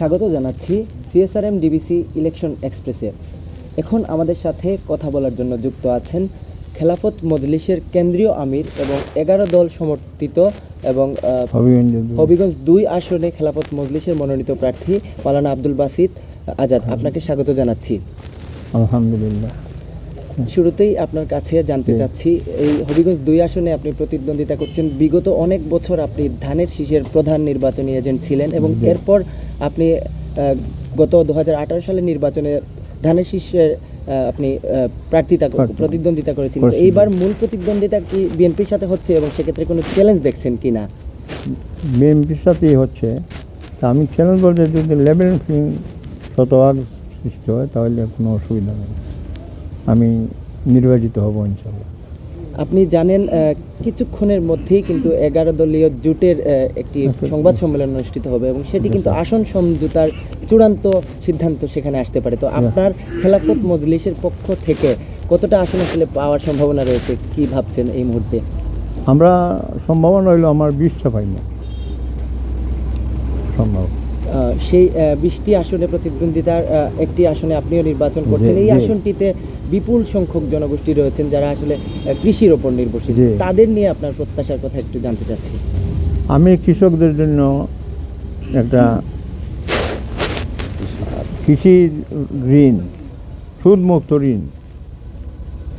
স্বাগত জানাচ্ছি CSRM DBC election এক্সপ্রেসে। এখন আমাদের সাথে কথা বলার জন্য যুক্ত আছেন খেলাফত মজলিসের কেন্দ্রীয় আমির এবং এগারো দল সমর্থিত এবং হবিগঞ্জ দুই। আসনে খেলাফত মজলিসের মনোনীত প্রার্থী মালানা আব্দুল বাসিদ আজাদ। আপনাকে স্বাগত জানাচ্ছি। আলহামদুলিল্লাহ। শুরুতেই আপনার কাছে জানতে চাচ্ছি এই হবিগঞ্জ দুই আসনে আপনি প্রতিদ্বন্দ্বিতা করছেন। বিগত অনেক বছর আপনি ধানের শীষের প্রধান নির্বাচনী এজেন্ট ছিলেন এবং এরপর আপনি গত দু সালের নির্বাচনে ধানের শীষের আপনি প্রার্থিতা প্রতিদ্বন্দ্বিতা করেছিলেন। এইবার মূল প্রতিদ্বন্দ্বিতা কি বিএনপির সাথে হচ্ছে এবং সেক্ষেত্রে কোনো চ্যালেঞ্জ দেখছেন কি না বিএনপির সাথেই হচ্ছে। তা আমি চ্যালেঞ্জ বলতে যদি লেভেল শতভাগ সৃষ্টি হয় তাহলে কোনো অসুবিধা নেই। আমি নির্বাচিত হব ইনশাল্লাহ আপনি জানেন কিছুক্ষণের মধ্যেই কিন্তু এগারো দলীয় জোটের একটি আচ্ছা। সংবাদ সম্মেলন অনুষ্ঠিত হবে এবং সেটি কিন্তু আসন সমঝোতার চূড়ান্ত সিদ্ধান্ত সেখানে আসতে পারে। তো আপনার খেলাফত মজলিসের পক্ষ থেকে কতটা আসন আসলে পাওয়ার সম্ভাবনা রয়েছে? কি ভাবছেন এই মুহূর্তে? আমরা সম্ভাবনা হইল আমার বিশটা পাই না সম্ভব। সেই বিশটি আসনে প্রতিদ্বন্দ্বিতার একটি আসনে আপনিও নির্বাচন করছেন। এই আসনটিতে বিপুল সংখ্যক জনগোষ্ঠী রয়েছেন যারা আসলে কৃষির ওপর নির্ভরশীল। তাদের নিয়ে আপনার প্রত্যাশার কথা একটু জানতে চাচ্ছি। আমি কৃষকদের জন্য একটা কৃষি ঋণ সুদমুক্ত ঋণ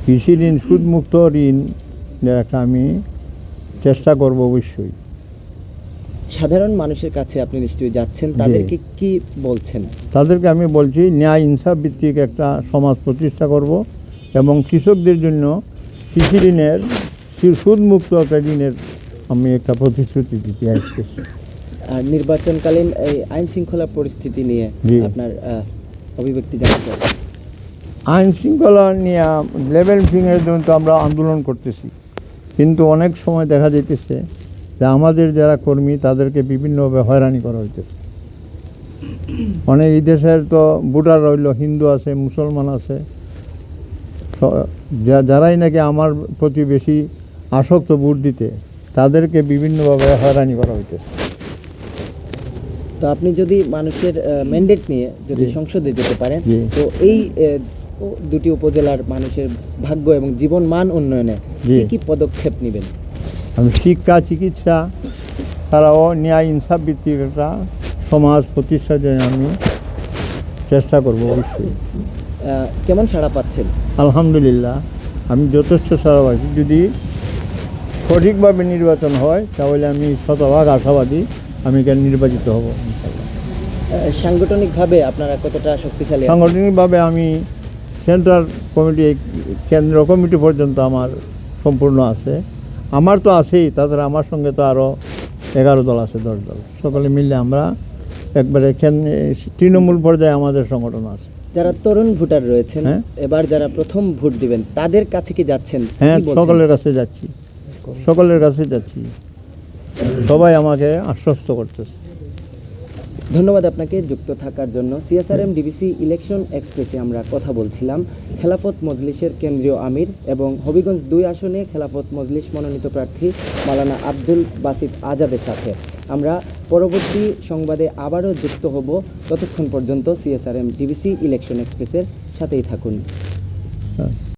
কৃষি ঋণ সুদমুক্ত ঋণ একটা আমি চেষ্টা করব অবশ্যই। সাধারণ মানুষের কাছে আপনি নিশ্চয়ই যাচ্ছেন তাদেরকে কি বলছেন? তাদেরকে আমি বলছি ন্যায় ইনসাফ ভিত্তিক একটা সমাজ প্রতিষ্ঠা করব এবং কৃষকদের জন্য কৃষি ঋণের সুদমুক্ত একটা ঋণের আমি একটা প্রতিশ্রুতি দিতে আসতেছি আর নির্বাচনকালীন এই আইন শৃঙ্খলা পরিস্থিতি নিয়ে আপনার অভিব্যক্তি জানাতে চাই। আইন শৃঙ্খলা নিয়ে লেভেল ফিংয়ের জন্য তো আমরা আন্দোলন করতেছি কিন্তু অনেক সময় দেখা যাইতেছে যে আমাদের যারা কর্মী তাদেরকে বিভিন্নভাবে হয়রানি করা হইতেছে। অনেক এই দেশের তো ভোটার রইল হিন্দু আছে মুসলমান আছে। যারাই নাকি আমার প্রতি বেশি আসক্ত ভোট দিতে তাদেরকে বিভিন্নভাবে হয়রানি করা হইতেছে। তো আপনি যদি মানুষের ম্যান্ডেট নিয়ে যদি সংসদে যেতে পারেন তো এই দুটি উপজেলার মানুষের ভাগ্য এবং জীবন মান উন্নয়নে কি কি পদক্ষেপ নেবেন? শিক্ষা চিকিৎসা ছাড়াও ন্যায় ইনসাফ ভিত্তিক একটা সমাজ প্রতিষ্ঠার জন্য আমি চেষ্টা করব অবশ্যই। কেমন সাড়া পাচ্ছেন? আলহামদুলিল্লাহ আমি যথেষ্ট সারাবাসী যদি সঠিকভাবে নির্বাচন হয় তাহলে আমি শতভাগ আশাবাদী আমি কেন নির্বাচিত হব সাংগঠনিকভাবে আপনারা কতটা শক্তিশালী সাংগঠনিকভাবে আমি সেন্ট্রাল কমিটি কেন্দ্র কমিটি পর্যন্ত আমার সম্পূর্ণ আছে। আমার তো আছেই তাছাড়া আমার সঙ্গে তো আরও এগারো দল আছে দশ দল। সকলে মিলে আমরা একবারে তৃণমূল পর্যায়ে আমাদের সংগঠন আছে। যারা তরুণ ভোটার রয়েছেন হ্যাঁ। এবার যারা প্রথম ভোট দিবেন তাদের কাছে কি যাচ্ছেন? হ্যাঁ সকলের কাছে যাচ্ছি। সকলের কাছে যাচ্ছি। সবাই আমাকে আশ্বস্ত করতেছে। ধন্যবাদ আপনাকে যুক্ত থাকার জন্য। সিএসআরএম ডিবিসি ইলেকশন এক্সপ্রেসে আমরা কথা বলছিলাম। খেলাফত মজলিসের কেন্দ্রীয় আমির এবং হবিগঞ্জ দুই আসনে খেলাফত মজলিস মনোনীত প্রার্থী মালানা আব্দুল বাসিত আজাদের সাথে। আমরা পরবর্তী সংবাদে আবারও যুক্ত হব। ততক্ষণ পর্যন্ত সিএসআরএম ডিবিসি ইলেকশন এক্সপ্রেসের সাথেই থাকুন। হ্যাঁ।